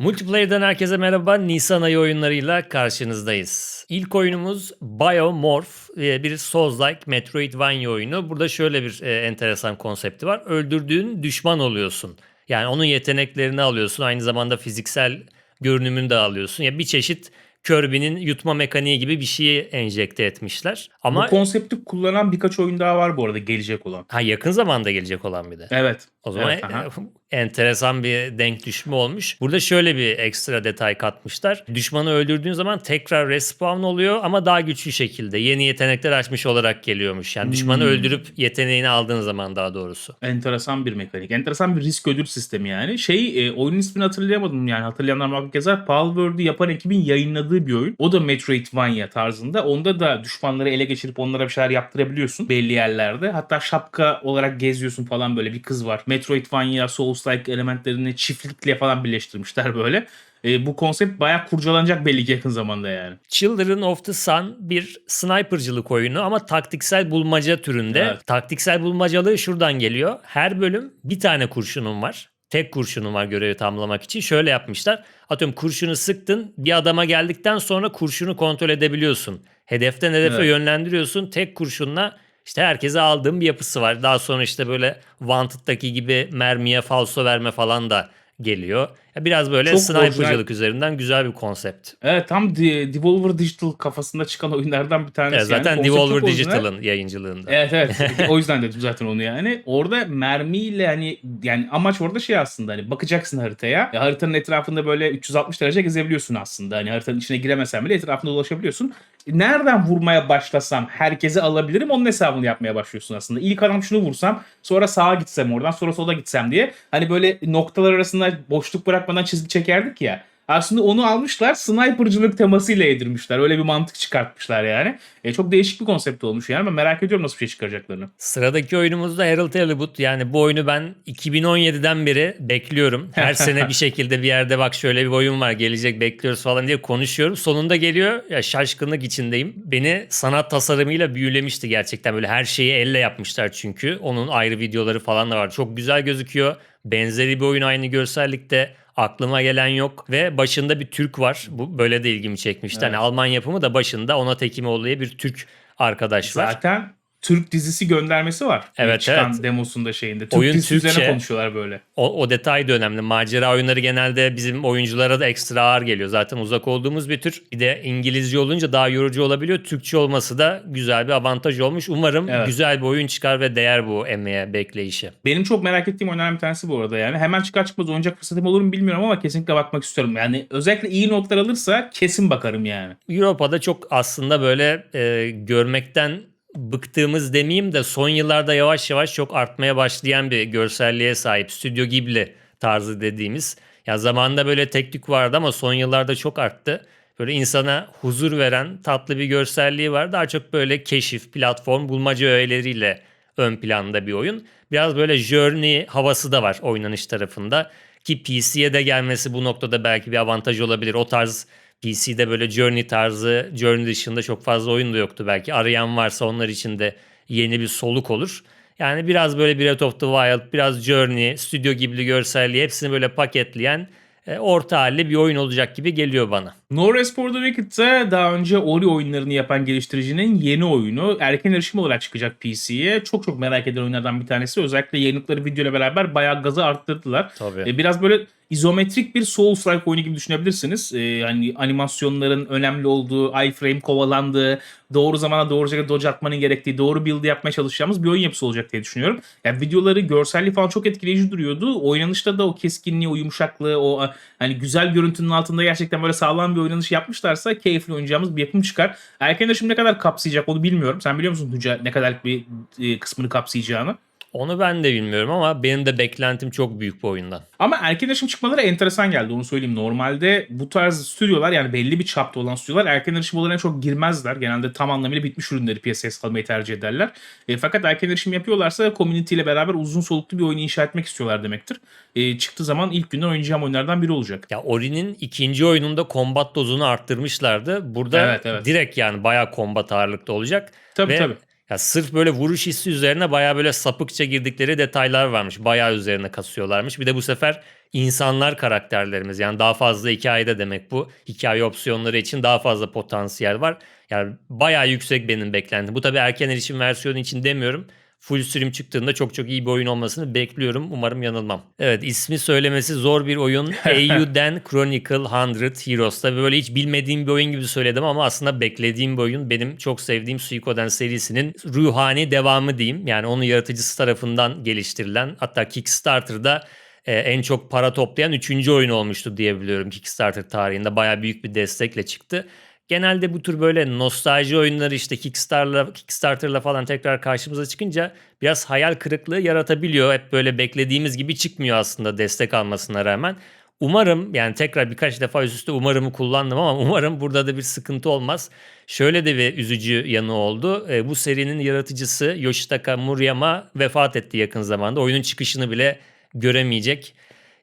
Multiplayer'dan herkese merhaba. Nisan ayı oyunlarıyla karşınızdayız. İlk oyunumuz Biomorph, e, bir Souls-like Metroidvania oyunu. Burada şöyle bir e, enteresan konsepti var. Öldürdüğün düşman oluyorsun. Yani onun yeteneklerini alıyorsun. Aynı zamanda fiziksel görünümünü de alıyorsun. Ya bir çeşit Kirby'nin yutma mekaniği gibi bir şeyi enjekte etmişler. Ama Bu konsepti kullanan birkaç oyun daha var bu arada gelecek olan. ha yakın zamanda gelecek olan bir de. Evet. O zaman Evet, aha. enteresan bir denk düşme olmuş. Burada şöyle bir ekstra detay katmışlar. Düşmanı öldürdüğün zaman tekrar respawn oluyor ama daha güçlü şekilde. Yeni yetenekler açmış olarak geliyormuş. Yani düşmanı Hmm. öldürüp yeteneğini aldığın zaman daha doğrusu. Enteresan bir mekanik. Enteresan bir risk ödül sistemi yani. Şey e, oyunun ismini hatırlayamadım yani hatırlayanlar muhakkak yazar. Palworld'u yapan ekibin yayınladığı bir oyun. O da Metroidvania tarzında. Onda da düşmanları ele geçirip onlara bir şeyler yaptırabiliyorsun belli yerlerde. Hatta şapka olarak geziyorsun falan böyle bir kız var. Metroidvania, Souls-like elementlerini çiftlikle falan birleştirmişler böyle. E, bu konsept bayağı kurcalanacak belli ki yakın zamanda yani. Children of the Sun bir snipercılık oyunu ama taktiksel bulmaca türünde. Evet. Taktiksel bulmacalığı şuradan geliyor. Her bölüm bir tane kurşunun var. Tek kurşunun var görevi tamamlamak için. Şöyle yapmışlar. Atıyorum kurşunu sıktın. Bir adama geldikten sonra kurşunu kontrol edebiliyorsun. Hedeften hedefe Evet. yönlendiriyorsun. Tek kurşunla işte herkese aldığım bir yapısı var. Daha sonra işte böyle Wanted'daki gibi mermiye falso verme falan da geliyor. Biraz böyle Çok snipercılık üzerinden güzel bir konsept. Evet tam De- Devolver Digital kafasında çıkan oyunlardan bir tanesi. Yani. zaten çok Devolver orijinal. Digital'ın yayıncılığında. Evet evet. o yüzden dedim zaten onu yani. Orada mermiyle hani yani amaç orada şey aslında hani bakacaksın haritaya. Ya haritanın etrafında böyle 360 derece gezebiliyorsun aslında. Hani haritanın içine giremesen bile etrafında dolaşabiliyorsun. Nereden vurmaya başlasam herkese alabilirim onun hesabını yapmaya başlıyorsun aslında. İlk adam şunu vursam sonra sağa gitsem oradan sonra sola gitsem diye. Hani böyle noktalar arasında boşluk bırakmadan çizgi çekerdik ya. Aslında onu almışlar snipercılık temasıyla yedirmişler. Öyle bir mantık çıkartmışlar yani. E, çok değişik bir konsept olmuş yani. Ben merak ediyorum nasıl bir şey çıkaracaklarını. Sıradaki oyunumuz da Harold Halibut. Yani bu oyunu ben 2017'den beri bekliyorum. Her sene bir şekilde bir yerde bak şöyle bir oyun var gelecek bekliyoruz falan diye konuşuyorum. Sonunda geliyor. Ya şaşkınlık içindeyim. Beni sanat tasarımıyla büyülemişti gerçekten. Böyle her şeyi elle yapmışlar çünkü. Onun ayrı videoları falan da var. Çok güzel gözüküyor. Benzeri bir oyun aynı görsellikte. Aklıma gelen yok ve başında bir Türk var. Bu böyle de ilgimi çekmişti. Hani Evet. Alman yapımı da başında Onat Hekimoğlu diye bir Türk arkadaş var. Zaten Türk dizisi göndermesi var. Evet, çıkan evet. demosunda şeyinde. Türk Oyun dizisi üzerine Türkçe. konuşuyorlar böyle. O, o detay da önemli. Macera oyunları genelde bizim oyunculara da ekstra ağır geliyor. Zaten uzak olduğumuz bir tür. Bir de İngilizce olunca daha yorucu olabiliyor. Türkçe olması da güzel bir avantaj olmuş. Umarım Evet. güzel bir oyun çıkar ve değer bu emeğe, bekleyişe. Benim çok merak ettiğim oyunlardan bir tanesi bu arada yani. Hemen çıkar çıkmaz oynayacak fırsatım olur mu bilmiyorum ama kesinlikle bakmak istiyorum. Yani özellikle iyi notlar alırsa kesin bakarım yani. Avrupa'da çok aslında böyle e, görmekten bıktığımız demeyeyim de son yıllarda yavaş yavaş çok artmaya başlayan bir görselliğe sahip. Stüdyo Ghibli tarzı dediğimiz. Ya zamanında böyle tek tük vardı ama son yıllarda çok arttı. Böyle insana huzur veren tatlı bir görselliği var. Daha çok böyle keşif, platform, bulmaca öğeleriyle ön planda bir oyun. Biraz böyle journey havası da var oynanış tarafında. Ki PC'ye de gelmesi bu noktada belki bir avantaj olabilir. O tarz PC'de böyle Journey tarzı, Journey dışında çok fazla oyun da yoktu belki. Arayan varsa onlar için de yeni bir soluk olur. Yani biraz böyle Breath of the Wild, biraz Journey, Studio Ghibli görselliği hepsini böyle paketleyen e, orta halli bir oyun olacak gibi geliyor bana. No Rest for the Wicked'de daha önce Ori oyunlarını yapan geliştiricinin yeni oyunu. Erken erişim olarak çıkacak PC'ye. Çok çok merak edilen oyunlardan bir tanesi. Özellikle yayınlıkları video ile beraber bayağı gazı arttırdılar. Tabii. E, biraz böyle izometrik bir Souls-like oyunu gibi düşünebilirsiniz. E, hani animasyonların önemli olduğu, iframe kovalandığı, doğru zamana doğru şekilde dodge atmanın gerektiği, doğru build yapmaya çalışacağımız bir oyun yapısı olacak diye düşünüyorum. Yani videoları, görselliği falan çok etkileyici duruyordu. Oynanışta da o keskinliği, o yumuşaklığı, o hani güzel görüntünün altında gerçekten böyle sağlam bir oynanış yapmışlarsa keyifli oynayacağımız bir yapım çıkar. Erken erişim ne kadar kapsayacak onu bilmiyorum. Sen biliyor musun Hüca ne kadar bir e, kısmını kapsayacağını? Onu ben de bilmiyorum ama benim de beklentim çok büyük bu oyundan. Ama erken erişim çıkmaları enteresan geldi onu söyleyeyim. Normalde bu tarz stüdyolar yani belli bir çapta olan stüdyolar erken erişim olayına çok girmezler. Genelde tam anlamıyla bitmiş ürünleri piyasaya salmayı tercih ederler. E, fakat erken erişim yapıyorlarsa community ile beraber uzun soluklu bir oyunu inşa etmek istiyorlar demektir. E, çıktığı zaman ilk günden oynayacağım oyunlardan biri olacak. Ya Ori'nin ikinci oyununda kombat dozunu arttırmışlardı. Burada Evet, evet. direkt yani bayağı kombat ağırlıkta olacak. Tabii Ve tabii. Ya sırf böyle vuruş hissi üzerine bayağı böyle sapıkça girdikleri detaylar varmış. Bayağı üzerine kasıyorlarmış. Bir de bu sefer insanlar karakterlerimiz. Yani daha fazla hikayede demek bu. Hikaye opsiyonları için daha fazla potansiyel var. Yani bayağı yüksek benim beklentim. Bu tabii erken erişim versiyonu için demiyorum. Full sürüm çıktığında çok çok iyi bir oyun olmasını bekliyorum. Umarım yanılmam. Evet ismi söylemesi zor bir oyun. AU'den Chronicle 100 Heroes. Tabii böyle hiç bilmediğim bir oyun gibi söyledim ama aslında beklediğim bir oyun. Benim çok sevdiğim Suikoden serisinin ruhani devamı diyeyim. Yani onun yaratıcısı tarafından geliştirilen hatta Kickstarter'da e, en çok para toplayan 3. oyun olmuştu diyebiliyorum Kickstarter tarihinde. Bayağı büyük bir destekle çıktı. Genelde bu tür böyle nostalji oyunları işte Kickstarter'la, Kickstarter'la falan tekrar karşımıza çıkınca biraz hayal kırıklığı yaratabiliyor. Hep böyle beklediğimiz gibi çıkmıyor aslında destek almasına rağmen. Umarım yani tekrar birkaç defa üst üste umarımı kullandım ama umarım burada da bir sıkıntı olmaz. Şöyle de bir üzücü yanı oldu. E, bu serinin yaratıcısı Yoshitaka Murayama vefat etti yakın zamanda. Oyunun çıkışını bile göremeyecek.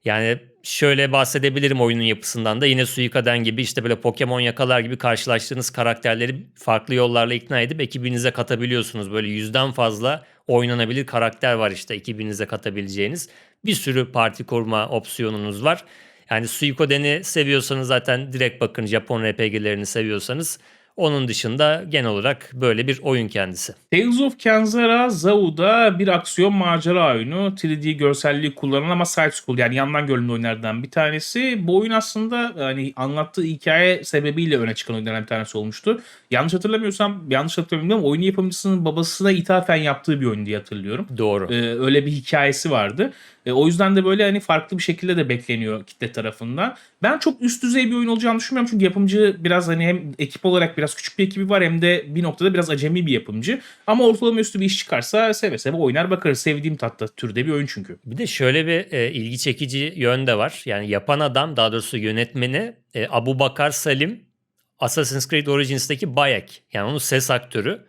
Yani şöyle bahsedebilirim oyunun yapısından da yine Suikoden gibi işte böyle Pokemon yakalar gibi karşılaştığınız karakterleri farklı yollarla ikna edip ekibinize katabiliyorsunuz. Böyle yüzden fazla oynanabilir karakter var işte ekibinize katabileceğiniz. Bir sürü parti kurma opsiyonunuz var. Yani Suikoden'i seviyorsanız zaten direkt bakın Japon RPG'lerini seviyorsanız onun dışında genel olarak böyle bir oyun kendisi. Tales of Kenzara Zau'da bir aksiyon macera oyunu. 3D görselliği kullanan ama side scroll yani yandan görünümlü oyunlardan bir tanesi. Bu oyun aslında hani anlattığı hikaye sebebiyle öne çıkan oyunlardan bir tanesi olmuştu. Yanlış hatırlamıyorsam, yanlış hatırlamıyorum oyun yapımcısının babasına ithafen yaptığı bir oyun diye hatırlıyorum. Doğru. Ee, öyle bir hikayesi vardı. E, o yüzden de böyle hani farklı bir şekilde de bekleniyor kitle tarafından. Ben çok üst düzey bir oyun olacağını düşünmüyorum çünkü yapımcı biraz hani hem ekip olarak biraz küçük bir ekibi var hem de bir noktada biraz acemi bir yapımcı. Ama ortalama üstü bir iş çıkarsa seve seve oynar bakarız. Sevdiğim tatta türde bir oyun çünkü. Bir de şöyle bir e, ilgi çekici yön de var. Yani yapan adam daha doğrusu yönetmeni e, Abu Bakar Salim Assassin's Creed Origins'teki Bayek. Yani onun ses aktörü.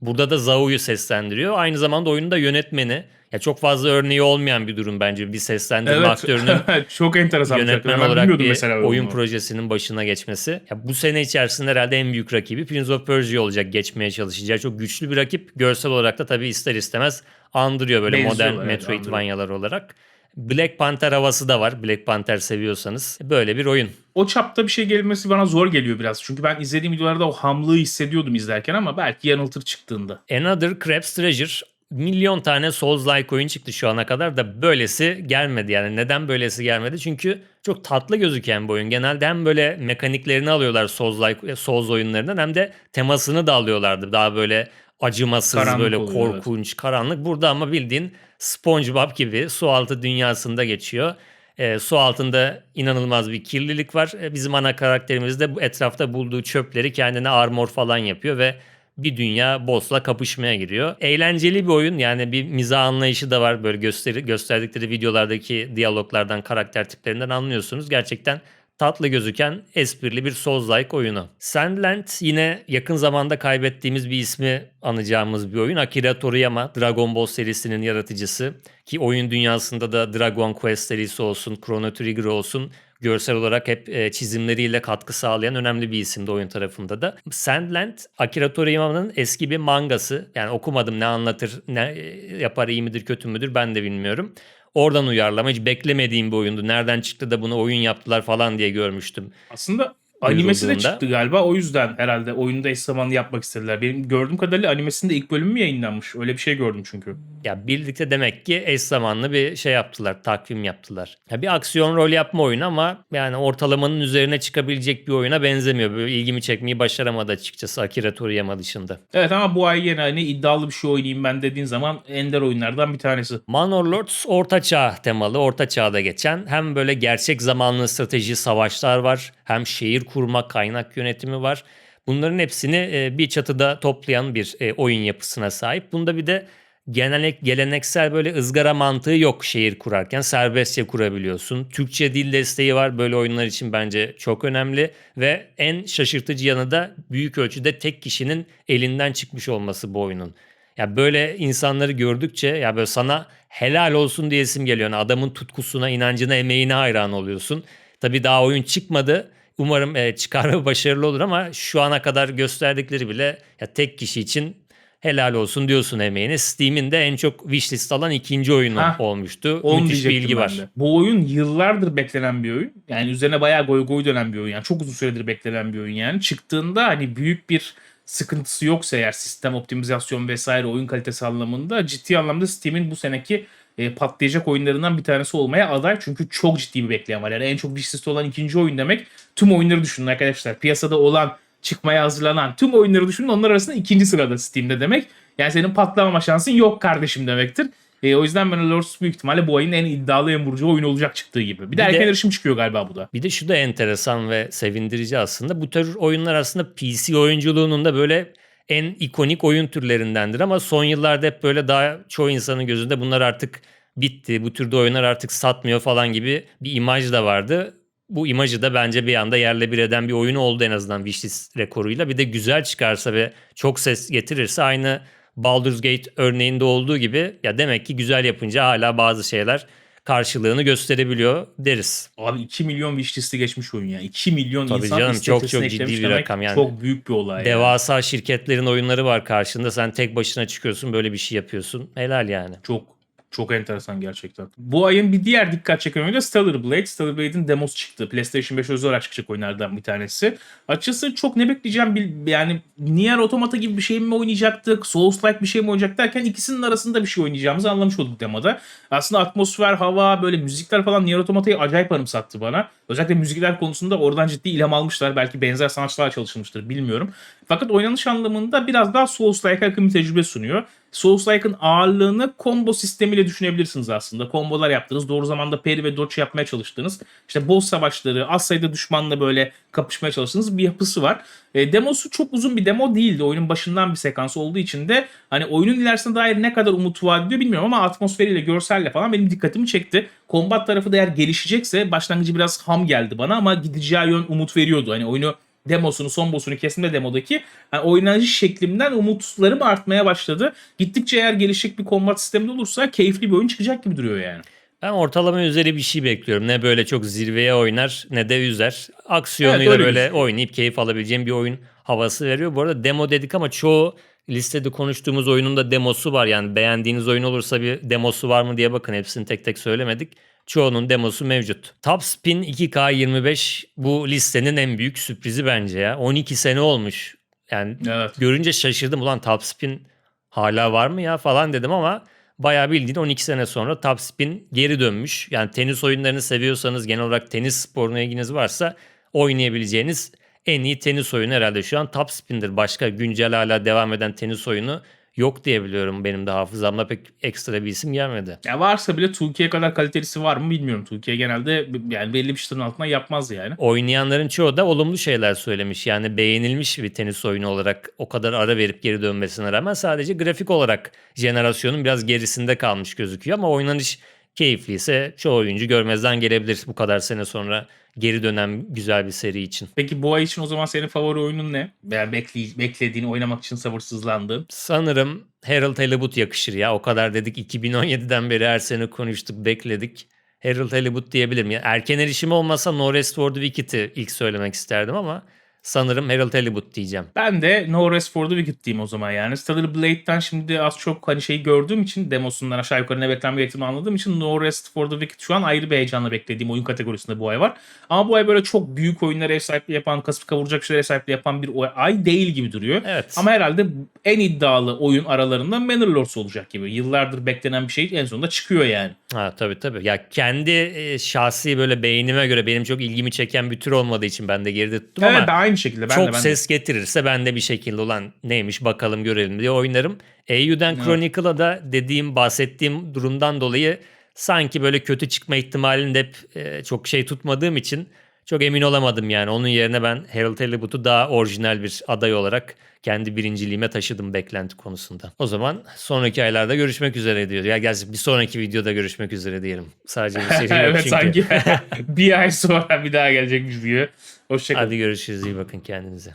Burada da Zau'yu seslendiriyor. Aynı zamanda oyunun da yönetmeni. Ya çok fazla örneği olmayan bir durum bence bir seslendirme aktörünün çok enteresan. bir yönetmen. Ben olarak bir mesela oyun bunu. projesinin başına geçmesi. Ya bu sene içerisinde herhalde en büyük rakibi Prince of Persia olacak geçmeye çalışacağı. Çok güçlü bir rakip. Görsel olarak da tabii ister istemez andırıyor böyle Benziyorlar, modern evet, Metroidvania'lar olarak. Black Panther havası da var. Black Panther seviyorsanız. Böyle bir oyun. O çapta bir şey gelmesi bana zor geliyor biraz. Çünkü ben izlediğim videolarda o hamlığı hissediyordum izlerken ama belki yanıltır çıktığında. Another Crab's Treasure milyon tane Souls-like oyun çıktı şu ana kadar da böylesi gelmedi. Yani neden böylesi gelmedi? Çünkü çok tatlı gözüken bir oyun. Genelde hem böyle mekaniklerini alıyorlar Souls-like Souls oyunlarından hem de temasını da alıyorlardı. Daha böyle acımasız Karanlık böyle oluyor, korkunç, karanlık. Burada ama bildiğin SpongeBob gibi su altı dünyasında geçiyor. E, su altında inanılmaz bir kirlilik var. E, bizim ana karakterimiz de bu etrafta bulduğu çöpleri kendine armor falan yapıyor ve bir dünya boss'la kapışmaya giriyor. Eğlenceli bir oyun yani bir mizah anlayışı da var. Böyle gösteri, gösterdikleri videolardaki diyaloglardan, karakter tiplerinden anlıyorsunuz. Gerçekten tatlı gözüken esprili bir Souls-like oyunu. Sandland yine yakın zamanda kaybettiğimiz bir ismi anacağımız bir oyun. Akira Toriyama, Dragon Ball serisinin yaratıcısı. Ki oyun dünyasında da Dragon Quest serisi olsun, Chrono Trigger olsun görsel olarak hep e, çizimleriyle katkı sağlayan önemli bir isimdi oyun tarafında da. Sandland, Akira Toriyama'nın eski bir mangası. Yani okumadım ne anlatır, ne e, yapar, iyi midir, kötü müdür ben de bilmiyorum. Oradan uyarlama hiç beklemediğim bir oyundu. Nereden çıktı da bunu oyun yaptılar falan diye görmüştüm. Aslında animesi de çıktı galiba. O yüzden herhalde oyunda eş zamanlı yapmak istediler. Benim gördüğüm kadarıyla animesinde ilk bölümü mü yayınlanmış? Öyle bir şey gördüm çünkü. Ya birlikte demek ki eş zamanlı bir şey yaptılar, takvim yaptılar. Ya bir aksiyon rol yapma oyunu ama yani ortalamanın üzerine çıkabilecek bir oyuna benzemiyor. Böyle ilgimi çekmeyi başaramadı açıkçası Akira Toriyama dışında. Evet ama bu ay yine hani iddialı bir şey oynayayım ben dediğin zaman ender oyunlardan bir tanesi. Manor Lords Orta Çağ temalı, Orta Çağ'da geçen hem böyle gerçek zamanlı strateji savaşlar var, hem şehir kurma, kaynak yönetimi var. Bunların hepsini e, bir çatıda toplayan bir e, oyun yapısına sahip. Bunda bir de gelenek, geleneksel böyle ızgara mantığı yok şehir kurarken. Serbestçe kurabiliyorsun. Türkçe dil desteği var böyle oyunlar için bence çok önemli. Ve en şaşırtıcı yanı da büyük ölçüde tek kişinin elinden çıkmış olması bu oyunun. Ya böyle insanları gördükçe ya böyle sana helal olsun diyesim geliyor. Yani adamın tutkusuna, inancına, emeğine hayran oluyorsun. Tabii daha oyun çıkmadı. Umarım e, çıkar ve başarılı olur ama şu ana kadar gösterdikleri bile ya tek kişi için helal olsun diyorsun emeğine. Steam'in de en çok wishlist alan ikinci oyunu Hah, olmuştu. Onu Müthiş bir ilgi var. de. Bu oyun yıllardır beklenen bir oyun. Yani üzerine bayağı goy goy dönen bir oyun. Yani çok uzun süredir beklenen bir oyun yani. Çıktığında hani büyük bir sıkıntısı yoksa eğer sistem optimizasyon vesaire oyun kalitesi anlamında ciddi anlamda Steam'in bu seneki e, patlayacak oyunlarından bir tanesi olmaya aday. Çünkü çok ciddi bir bekleyen var. Yani en çok wishlist olan ikinci oyun demek. Tüm oyunları düşünün arkadaşlar. Piyasada olan çıkmaya hazırlanan tüm oyunları düşünün. Onlar arasında ikinci sırada Steam'de demek. Yani senin patlamama şansın yok kardeşim demektir. E, o yüzden ben Lords büyük ihtimalle bu ayın en iddialı en vurucu oyunu olacak çıktığı gibi. Bir de Bir de- erken erişim çıkıyor galiba bu da. Bir de şu da enteresan ve sevindirici aslında. Bu tür oyunlar aslında PC oyunculuğunun da böyle en ikonik oyun türlerindendir ama son yıllarda hep böyle daha çoğu insanın gözünde bunlar artık bitti. Bu türde oyunlar artık satmıyor falan gibi bir imaj da vardı. Bu imajı da bence bir anda yerle bir eden bir oyun oldu en azından wishlist rekoruyla. Bir de güzel çıkarsa ve çok ses getirirse aynı Baldur's Gate örneğinde olduğu gibi ya demek ki güzel yapınca hala bazı şeyler karşılığını gösterebiliyor deriz. Abi 2 milyon wishlist'i geçmiş oyun ya. 2 milyon Tabii insan canım, çok çok ciddi bir rakam yani. Çok büyük bir olay. yani. Devasa şirketlerin oyunları var karşında. Sen tek başına çıkıyorsun böyle bir şey yapıyorsun. Helal yani. Çok çok enteresan gerçekten. Bu ayın bir diğer dikkat çeken oyunu da Stellar Blade. Stellar Blade'in demosu çıktı. PlayStation 5 özel olarak çıkacak oyunlardan bir tanesi. Açıkçası çok ne bekleyeceğim bil- yani Nier Automata gibi bir şey mi oynayacaktık? Souls-like bir şey mi oynayacaktık derken ikisinin arasında bir şey oynayacağımızı anlamış olduk demoda. Aslında atmosfer, hava, böyle müzikler falan Nier Automata'yı acayip anımsattı bana. Özellikle müzikler konusunda oradan ciddi ilham almışlar. Belki benzer sanatçılar çalışılmıştır bilmiyorum. Fakat oynanış anlamında biraz daha Souls-like'a yakın bir tecrübe sunuyor. Souls-like'ın ağırlığını combo sistemiyle düşünebilirsiniz aslında. Kombolar yaptınız, doğru zamanda parry ve dodge yapmaya çalıştınız. İşte boss savaşları, az sayıda düşmanla böyle kapışmaya çalıştığınız bir yapısı var. E, demosu çok uzun bir demo değildi. Oyunun başından bir sekans olduğu için de hani oyunun ilerisine dair ne kadar umut vaat ediyor bilmiyorum ama atmosferiyle, görselle falan benim dikkatimi çekti. Kombat tarafı da eğer gelişecekse başlangıcı biraz ham geldi bana ama gideceği yön umut veriyordu. Hani oyunu demosunu, son boss'unu kesimde demodaki yani oynanış şeklimden umutlarım artmaya başladı. Gittikçe eğer gelişecek bir kombat sistemi olursa keyifli bir oyun çıkacak gibi duruyor yani. Ben ortalama üzeri bir şey bekliyorum. Ne böyle çok zirveye oynar ne de üzer. Evet, Aksiyonuyla öyle böyle gözüküyor. oynayıp keyif alabileceğim bir oyun havası veriyor. Bu arada demo dedik ama çoğu listede konuştuğumuz oyunun da demosu var. Yani beğendiğiniz oyun olursa bir demosu var mı diye bakın. Hepsini tek tek söylemedik. Çoğunun demosu mevcut. Top Spin 2K25 bu listenin en büyük sürprizi bence ya. 12 sene olmuş. Yani Evet. görünce şaşırdım. Ulan Top Spin hala var mı ya falan dedim ama bayağı bildiğin 12 sene sonra Top Spin geri dönmüş. Yani tenis oyunlarını seviyorsanız genel olarak tenis sporuna ilginiz varsa oynayabileceğiniz en iyi tenis oyunu herhalde şu an Top Spin'dir. Başka güncel hala devam eden tenis oyunu yok diye biliyorum. Benim de hafızamda pek ekstra bir isim gelmedi. Ya varsa bile 2K'ye kadar kalitelisi var mı bilmiyorum. 2K genelde yani belli bir çıtırın altına yapmaz yani. Oynayanların çoğu da olumlu şeyler söylemiş. Yani beğenilmiş bir tenis oyunu olarak o kadar ara verip geri dönmesine rağmen sadece grafik olarak jenerasyonun biraz gerisinde kalmış gözüküyor. Ama oynanış keyifliyse çoğu oyuncu görmezden gelebilir bu kadar sene sonra geri dönen güzel bir seri için. Peki bu ay için o zaman senin favori oyunun ne? Veya bekle, beklediğin, oynamak için sabırsızlandığın. Sanırım Harold Halibut yakışır ya. O kadar dedik 2017'den beri her sene konuştuk, bekledik. Harold Halibut diyebilirim. Ya erken erişim olmasa No Rest for the Wicked'i ilk söylemek isterdim ama sanırım Harold Halibut diyeceğim. Ben de No Rest for the Wicked diyeyim o zaman yani. Stellar Blade'den şimdi az çok hani şeyi gördüğüm için demosundan aşağı yukarı ne beklenme gerektiğini anladığım için No Rest for the Wicked şu an ayrı bir heyecanla beklediğim oyun kategorisinde bu ay var. Ama bu ay böyle çok büyük oyunlara ev sahipliği yapan, kasıp kavuracak şeylere ev sahipliği yapan bir ay değil gibi duruyor. Evet. Ama herhalde en iddialı oyun aralarında Manor Lords olacak gibi. Yıllardır beklenen bir şey en sonunda çıkıyor yani. Ha tabii tabii. Ya kendi e, şahsi böyle beğenime göre benim çok ilgimi çeken bir tür olmadığı için ben de geride tuttum Evet ama ben aynı şekilde. Ben çok de, ben de. ses getirirse ben de bir şekilde olan neymiş bakalım görelim diye oynarım. AU'den Evet. Chronicle'a da dediğim bahsettiğim durumdan dolayı sanki böyle kötü çıkma ihtimalini de hep e, çok şey tutmadığım için çok emin olamadım yani. Onun yerine ben Harold Halibut'u daha orijinal bir aday olarak kendi birinciliğime taşıdım beklenti konusunda. O zaman sonraki aylarda görüşmek üzere diyor. Ya gerçi bir sonraki videoda görüşmek üzere diyelim. Sadece bir seri yok evet çünkü. sanki bir ay sonra bir daha gelecekmiş diyor. Hoşçakalın. Hadi görüşürüz. iyi bakın kendinize.